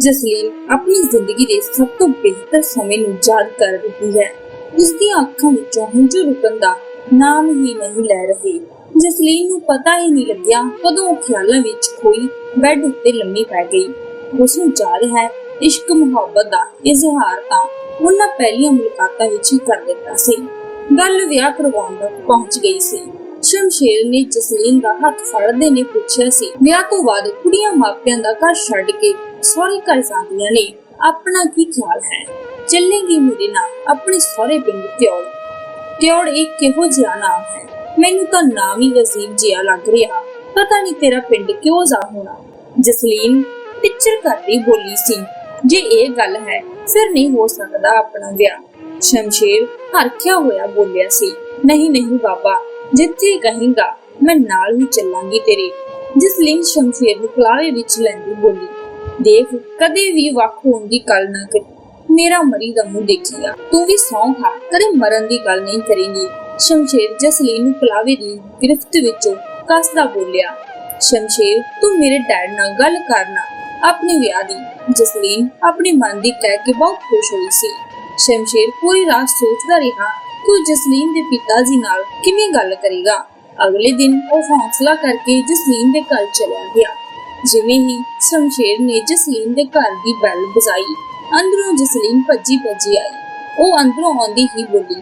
ਜਸਲੀਨ ਆਪਣੀ ਜ਼ਿੰਦਗੀ ਦੇ ਸਭ ਤੋਂ ਬਿਹਤਰ ਸਮੇਂ ਨੂੰ ਯਾਦ ਕਰ ਰਹੀ ਹੈ। ਉਸ ਦੀਆਂ ਅੱਖਾਂ ਵਿੱਚੋਂ ਹੰਝੂ ਰੁਕਣ ਦਾ ਨਾਮ ਹੀ ਨਹੀਂ ਲੈ ਰਹੇ। ਜਸਲੀਨ ਨੂੰ ਪਤਾ ਹੀ ਨਹੀਂ ਲੱਗਿਆ ਕਦੋਂ ਉਹ ਖਿਆਲਾਂ ਵਿੱਚ ਖੋਈ ਬੈੱਡ ਉੱਤੇ ਲੰਮੀ ਪੈ ਗਈ। ਉਸ ਨੂੰ ਯਾਦ ਹੈ ਇਸ਼ਕ ਮੁਹੱਬਤ ਦਾ ਇਜ਼ਹਾਰ ਤਾਂ ਉਹਨਾਂ ਪਹਿਲੀਆਂ ਮੁਲਾਕਾਤਾਂ ਵਿੱਚ ਹੀ ਕਰ ਦਿੱਤਾ ਸੀ। ਗੱਲ ਵਿਆਹ ਕਰਵਾਉਣ ਤੱਕ ਪਹੁੰਚ ਗਈ ਸੀ। ਸ਼ਮਸ਼ੇਰ ਨੇ ਜਸਲੀਨ ਦਾ ਹੱਥ ਫੜਦੇ ਨੇ ਪੁੱਛਿਆ ਸੀ, ਵਿਆਹ ਤੋਂ ਬਾਅਦ ਕੁੜੀਆਂ ਮਾਪਿਆਂ ਦਾ ਘਰ ਛੱਡ ਕੇ ਸਹੁਰੇ ਘਰ ਜਾਂਦੀਆਂ ਨੇ। ਆਪਣਾ ਕੀ ਖਿਆਲ ਹੈ? ਚੱਲੇਗੀ ਮੇਰੇ ਨਾਲ ਆਪਣੇ ਸਹੁਰੇ ਪਿੰਡ ਤਿਉੜ ਤਿਉੜ ਇੱਕ ਕਿਹੋ ਜਿਹਾ ਨਾਮ ਹੈ? ਮੈਨੂੰ ਤਾਂ ਨਾਮ ਹੀ ਵਜ਼ੀਰ ਜਿਹਾ ਲੱਗ ਰਿਹਾ। ਪਤਾ ਨਹੀਂ ਤੇਰਾ ਪਿੰਡ ਕਿਉਂ ਜਾ ਹੋਣਾ। ਜਸਲੀਨ ਟਿੱਚਰ ਕਰਦੀ ਬੋਲੀ ਸੀ। ਜੇ ਇਹ ਗੱਲ ਹੈ, ਫਿਰ ਨਹੀਂ ਹੋ ਸਕਦਾ ਆਪਣਾ ਵਿਆਹ। ਸ਼ਮਸ਼ੇਰ ਹਰਖਿਆ ਹੋਇਆ ਬੋਲਿਆ ਸੀ, ਨਹੀਂ ਨਹੀਂ ਬਾਬਾ, ਜਿੱਥੇ ਕਹੇਗਾ ਮੈਂ ਨਾਲ ਹੀ ਚੱਲਾਂਗੀ ਤੇਰੇ। ਜਸਲੀਨ ਸ਼ਮਸ਼ੇਰ ਨੂੰ ਕਲਾਵੇ ਵਿੱਚ ਲੈਂਦੀ ਬੋਲੀ ਦੇਖ ਕਦੇ ਵੀ ਵੱਖ ਹੋਣ ਦੀ ਗੱਲ ਨਾ ਕਰੀ। ਮੇਰਾ ਮਰੀ ਦਾ ਮੂੰਹ ਦੇਖੀਗਾ ਤੂੰ ਵੀ ਸੌਂ ਖਾ, ਕਦੇ ਮਰਨ ਦੀ ਗੱਲ ਨਹੀਂ ਕਰੇਂਗੀ ਸ਼ਮਸ਼ੇਰ ਜਸਲੀਨ ਨੂੰ ਕਲਾਵੇ ਦੀ ਗ੍ਰਿਫਤ ਵਿੱਚੋਂ ਕੱਸਦਾ ਬੋਲਿਆ, ਸ਼ਮਸ਼ੇਰ, ਤੂੰ ਮੇਰੇ ਡੈਡ ਨਾਲ ਗੱਲ ਕਰਨਾ ਆਪਣੇ ਵਿਆਹ ਦੀ। ਜਸਲੀਨ ਆਪਣੇ ਮਨ ਦੀ ਕਹਿ ਕੇ ਬਹੁਤ ਖੁਸ਼ ਹੋਈ ਸੀ। ਸ਼ਮਸ਼ੇਰ ਪੂਰੀ ਰਾਤ ਸੋਚਦਾ ਰਿਹਾ ਕਿ ਜਸਲੀਨ ਦੇ ਪਿਤਾ ਜੀ ਨਾਲ ਕਿਵੇਂ ਗੱਲ ਕਰੇਗਾ? ਅਗਲੇ ਦਿਨ ਉਹ ਹੌਸਲਾ ਕਰਕੇ ਜਸਲੀਨ ਦੇ ਘਰ ਚਲਾ ਗਿਆ। ਜਿਵੇਂ ਹੀ ਸ਼ਮਸ਼ੇਰ ਨੇ ਜਸਲੀਨ ਦੇ ਘਰ ਦੀ ਬੈਲ ਵਜਾਈ, ਅੰਦਰੋਂ ਜਸਲੀਨ ਭੱਜੀ ਭੱਜੀ ਆਈ। ਉਹ ਅੰਦਰੋਂ ਆਉਂਦੀ ਹੀ ਬੋਲੀ,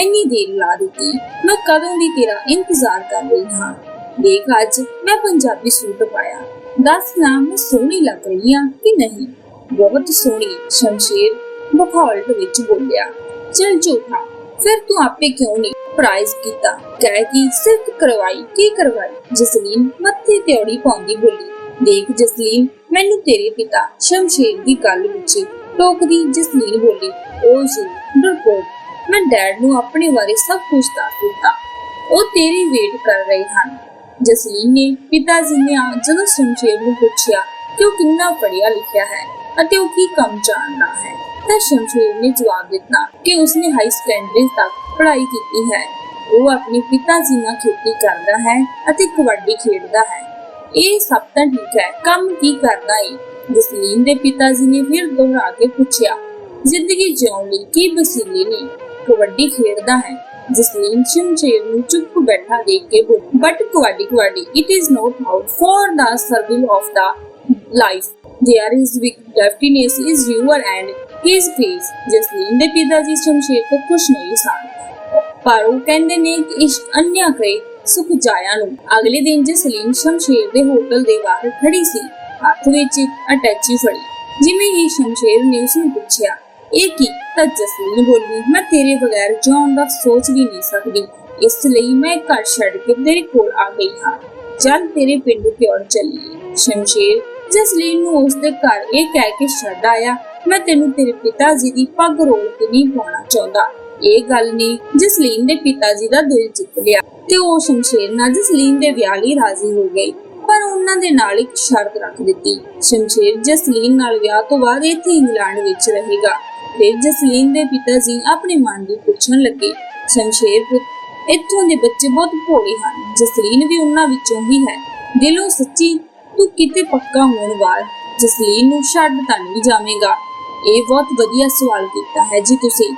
ਇੰਨੀ ਦੇਰ ਲਾ ਦਿੱਤੀ, ਮੈਂ ਕਦੋਂ ਦੀ ਤੇਰਾ ਇੰਤਜ਼ਾਰ ਕਰ ਰਹੀ ਹਾਂ? ਦੇਖ ਅੱਜ ਮੈਂ ਪੰਜਾਬੀ ਸੂਟ ਪਾਇਆ। ਦੱਸ ਨਾ, ਮੈਂ ਸੋਹਣੀ ਲੱਗ ਰਹੀ ਹਾਂ ਕਿ ਨਹੀਂ? ਬਹੁਤ ਸੋਹਣੀ ਸ਼ਮਸ਼ੇਰ ਬਖੌਲਟ ਵਿੱਚ ਬੋਲਿਆ, ਚਲ ਝੂਠਾ, ਫਿਰ ਤੂੰ ਆਪੇ ਕਿਉਂ ਨਹੀਂ ਪ੍ਰਾਈਜ਼ ਕੀਤਾ? ਕਹਿ ਕਿ ਸਿਰਫ ਕਰਵਾਈ, ਕੀ ਕਰਵਾਈ? ਜਸਲੀਨ ਮੱਥੇ ਤੇ ਔੜੀ ਪਾਉਂਦੀ ਬੋਲੀ ਦੇਖ ਜਸਲੀਨ, ਮੈਨੂੰ ਤੇਰੇ ਪਿਤਾ ਸ਼ਮਸ਼ੇਰ ਦੀ ਗੱਲ ਵਿੱਚ ਟੋਕਦੀ ਜਸਲੀਨ ਬੋਲੀ, ਓ ਜੀ ਡਰਪੋਕ ਮੈਂ ਡੈਡ ਨੂੰ ਆਪਣੇ ਬਾਰੇ ਸਭ ਕੁਝ ਦੱਸ ਦਿੱਤਾ। ਉਹ ਤੇਰੀ ਵੇਟ ਕਰ ਰਹੇ ਹਨ। ਜਸਲੀਨ ਨੇ ਪਿਤਾ ਜੀ ਨੇ ਜਦੋਂ ਸ਼ਮਸ਼ੇਰ ਨੂੰ ਪੁੱਛਿਆ ਕਿ ਉਹ ਕਿੰਨਾ ਪੜ੍ਹਿਆ ਲਿਖਿਆ ਹੈ ਅਤੇ ਉਹ ਕੀ ਕੰਮ ਜਾਣਦਾ ਹੈ? ਤਾਂ ਸ਼ਮਸ਼ੇਰ ਨੇ ਜਵਾਬ ਦਿੱਤਾ ਕਿ ਉਸਨੇ ਹਾਈ ਸੈਕੰਡਰੀ ਤੱਕ ਪੜ੍ਹਾਈ ਕੀਤੀ ਹੈ। ਉਹ ਆਪਣੇ ਪਿਤਾ ਜੀ ਨਾਲ ਖੇਤੀ ਕਰਦਾ ਹੈ ਅਤੇ ਕਬੱਡੀ ਖੇਡਦਾ ਹੈ। ਇਹ ਸਭ ਤਾਂ ਠੀਕ ਹੈ, ਕੰਮ ਕੀ ਕਰਦਾ ਹੈ ਜਸਲੀਨ ਦੇ ਪਿਤਾ ਜੀ ਨੇ ਫਿਰ ਦੁਹਰਾ ਕੇ ਪੁੱਛਿਆ, ਜ਼ਿੰਦਗੀ ਜਿਉਣ ਲਈ ਕੀ ਵਸੀਲੇ ਨੇ? ਕਬੱਡੀ ਖੇਡਦਾ ਹੈ। ਜਸਲੀਨ ਸ਼ਮਸ਼ੇਰ ਨੂੰ ਚੁੱਪ ਬੈਠਾ ਦੇਖ ਕੇ ਬੋਲੀ but kabaddi kabaddi it is not about for the survival of the life. There is big definitely is your and his face ਦੇ ਪਿਤਾ ਜੀ ਸ਼ਮਸ਼ੇਰ ਤੋਂ ਖੁਸ਼ ਨਹੀਂ ਸਨ। ਪਰ ਉਹ ਕਹਿੰਦੇ ਨੇ ਕਿ ਇਸ਼ਕ ਅੰਨਿਆ ਕਰੇ। ਸੁਖ ਜਾਇਆ ਨੂੰ। ਅਗਲੇ ਦਿਨ ਜਸਲੀਨ ਸ਼ਮਸ਼ੇਰ ਦੇ ਹੋਟਲ ਦੇ ਬਾਹਰ ਖੜੀ ਸੀ, ਹੱਥ ਵਿੱਚ ਅਟੈਚੀ ਫੜੀ। ਜਿਵੇਂ ਹੀ ਸ਼ਮਸ਼ੇਰ ਨੇ ਉਸ ਨੂੰ ਪੁੱਛਿਆ, ਇਹ ਕੀ? ਤਾਂ ਜਸਲੀਨ ਬੋਲੀ, ਮੈਂ ਤੇਰੇ ਬਗੈਰ ਜਿਉਣ ਦਾ ਸੋਚ ਵੀ ਨਹੀਂ ਸਕਦੀ। ਇਸ ਲਈ ਮੈਂ ਘਰ ਛੱਡ ਕੇ ਤੇਰੇ ਕੋਲ ਆ ਗਈ ਹਾਂ। ਚੱਲ ਤੇਰੇ ਪਿੰਡ ਕਿਉਂ ਚੱਲੀਏ? ਸ਼ਮਸ਼ੇਰ ਜਸਲੀਨ ਨੂੰ ਉਸ ਦੇ ਘਰ ਇਹ ਕਹਿ ਕੇ ਛੱਡ ਆਇਆ, ਮੈਂ ਤੈਨੂੰ ਤੇਰੇ ਪਿਤਾ ਜੀ ਦੀ ਪੱਗ ਰੋਲ ਕੇ ਨਹੀਂ ਪਾਉਣਾ ਚਾਹੁੰਦਾ। ਇਹ ਗੱਲ ਨੇ ਜਸਲੀਨ ਦੇ ਪਿਤਾ ਜੀ ਦਾ ਦਿਲ ਜਿੱਤ ਲਿਆ ਤੇ ਉਹ ਸ਼ਮਸ਼ੇਰ ਨਾਲ ਜਸਲੀਨ ਦੇ ਵਿਆਹ ਲਈ ਰਾਜ਼ੀ ਹੋ ਗਈ ਪਰ ਉਹਨਾਂ ਦੇ ਨਾਲ ਇੱਕ ਸ਼ਰਤ ਰੱਖ ਦਿੱਤੀ। ਸ਼ਮਸ਼ੇਰ ਜਸਲੀਨ ਨਾਲ ਵਿਆਹ ਤੋਂ ਬਾਅਦ ਇੱਥੇ ਇੰਗਲੈਂਡ ਵਿੱਚ ਰਹੇਗਾ, ਫਿਰ ਜਸਲੀਨ ਦੇ ਪਿਤਾ ਜੀ ਆਪਣੇ ਮਨ ਦੀ ਪੁੱਛਣ ਲੱਗੇ, ਸ਼ਮਸ਼ੇਰ ਪੁੱਤ, ਇੱਥੋਂ ਦੇ ਬੱਚੇ ਬਹੁਤ ਭੋਲੇ ਹਨ ਜਸਲੀਨ ਵੀ ਉਹਨਾਂ ਵਿੱਚੋਂ ਹੀ ਹੈ, ਦਿਲੋਂ ਸੱਚੀ ਤੂੰ ਕਿਤੇ ਪੱਕਾ ਹੋਣ ਬਾਅਦ ਜਸਲੀਨ ਨੂੰ ਛੱਡ ਤਾਂ ਨਹੀਂ ਜਾਵੇਂਗਾ। ਇਹ ਬਹੁਤ ਵਧੀਆ ਸਵਾਲ ਕੀਤਾ ਹੈ ਜੀ ਤੁਸੀਂ।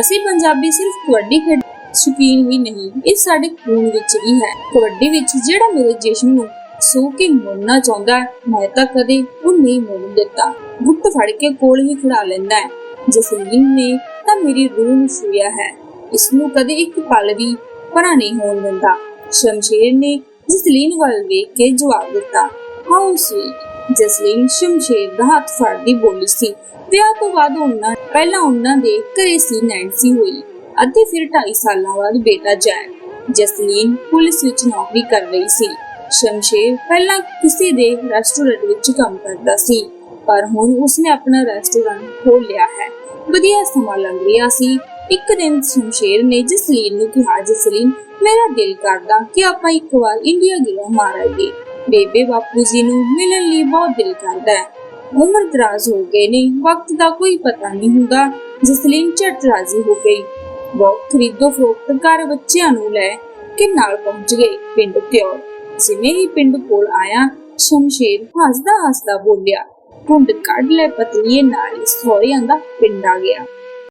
ਅਸੀਂ ਪੰਜਾਬੀ ਸਿਰਫ ਕਬੱਡੀ ਖੇਡ ਸ਼ੌਕੀਨ ਹੀ ਨਹੀਂ। ਇਹ ਸਾਡੇ ਖੂਨ ਵਿੱਚ ਵੀ ਹੈ। ਕਬੱਡੀ ਵਿੱਚ ਜਿਹੜਾ ਮੇਰੇ ਜਸ਼ਨ ਨੂੰ ਸੋ ਕੇ ਮੁੰਨਾ ਚਾਹੁੰਦਾ ਹੈ, ਮੈਂ ਤਾਂ ਕਦੇ ਉਹ ਨਹੀਂ ਮੁੰਨ ਦਿੱਤਾ। ਗੁੱਟ ਫੜ ਕੇ ਕੋਲ ਹੀ ਖੜਾ ਲੈਂਦਾ ਹੈ। ਜਸਲੀਨ ਨੇ ਤਾਂ ਮੇਰੀ ਰੂਹ ਨੂੰ ਛੂਇਆ ਹੈ। ਇਸ ਨੂੰ ਕਦੇ ਇੱਕ ਪਲ ਵੀ ਪਰਾਂ ਨਹੀਂ ਹੋਣ ਦਿੰਦਾ। ਸ਼ਮਸ਼ੇਰ ਨੇ ਜਸਲੀਨ ਵੱਲ ਵੇਖ ਕੇ ਜਵਾਬ ਦਿੱਤਾ ਹਾਊ ਸਵੀਟ ਜਸਲੀਨ ਸ਼ਮਸ਼ੇਰ ਦਾ ਹੱਥ ਫੜਦੀ ਬੋਲੀ ਸੀ। ਵਿਆਹ ਤੋਂ ਬਾਅਦ ਉਹਨਾਂ, ਪਹਿਲਾਂ ਉਹਨਾਂ ਦੇ ਘਰੇ ਸੀ ਨੈਂਸੀ ਹੋਈ ਅਤੇ ਫਿਰ 2.5 ਸਾਲਾਂ ਬਾਅਦ ਬੇਟਾ ਜੈਕ ਜਸਲੀਨ ਪੁਲਿਸ ਵਿੱਚ ਨੌਕਰੀ ਕਰ ਰਹੀ ਸੀ। ਸ਼ਮਸ਼ੇਰ ਪਹਿਲਾਂ ਕਿਸੇ ਦੇ ਰੈਸਟੋਰੈਂਟ ਵਿੱਚ ਕੰਮ ਕਰਦਾ ਸੀ, ਪਰ ਹੁਣ ਉਸਨੇ ਆਪਣਾ ਰੈਸਟੋਰੈਂਟ ਖੋਲ ਲਿਆ ਹੈ। ਵਧੀਆ ਸਮਾਂ ਲੰਘ ਰਿਹਾ ਸੀ। ਇੱਕ ਦਿਨ ਸ਼ਮਸ਼ੇਰ ਨੇ ਜਸਲੀਨ ਨੂੰ ਕਿਹਾ, ਜਸਲੀਨ, ਮੇਰਾ ਦਿਲ ਕਰਦਾ ਕਿ ਆਪਾਂ ਇੱਕ ਵਾਰ ਇੰਡੀਆ ਗਿਰੋ ਮਾਰਾਂਗੇ। ਬੇਬੇ ਬਾਪੂ ਜੀ ਨੂੰ ਮਿਲਣ ਲਈ ਬਹੁਤ ਦਿਲ ਕਰਦਾ ਹੈ। ਉਮਰ ਦਰਾਜ਼ ਹੋ ਗਏ ਨੇ, ਵਕਤ ਦਾ ਕੋਈ ਪਤਾ ਨਹੀਂ ਹੁੰਦਾ ਜਸਲੀਨ ਝਟ ਰਾਜ਼ੀ ਹੋ ਗਈ। ਬਹੁਤ ਖਰੀਦੋ ਫਰੋਖਤ ਕਰ ਬੱਚਿਆਂ ਨੂੰ ਲੈ ਕੇ ਨਾਲ ਪਹੁੰਚ ਗਏ ਪਿੰਡ ਤਿਉਰ ਜਿਵੇਂ ਹੀ ਪਿੰਡ ਕੋਲ ਆਇਆ, ਸ਼ਮਸ਼ੇਰ ਹੱਸਦਾ ਹੱਸਦਾ ਬੋਲਿਆ ਢੁੰਡ ਕੱਢ ਲੈ ਪਤੀਏ ਨਾਲ ਹੀ ਸਹੁਰਿਆਂ ਦਾ ਪਿੰਡ ਆ ਗਿਆ।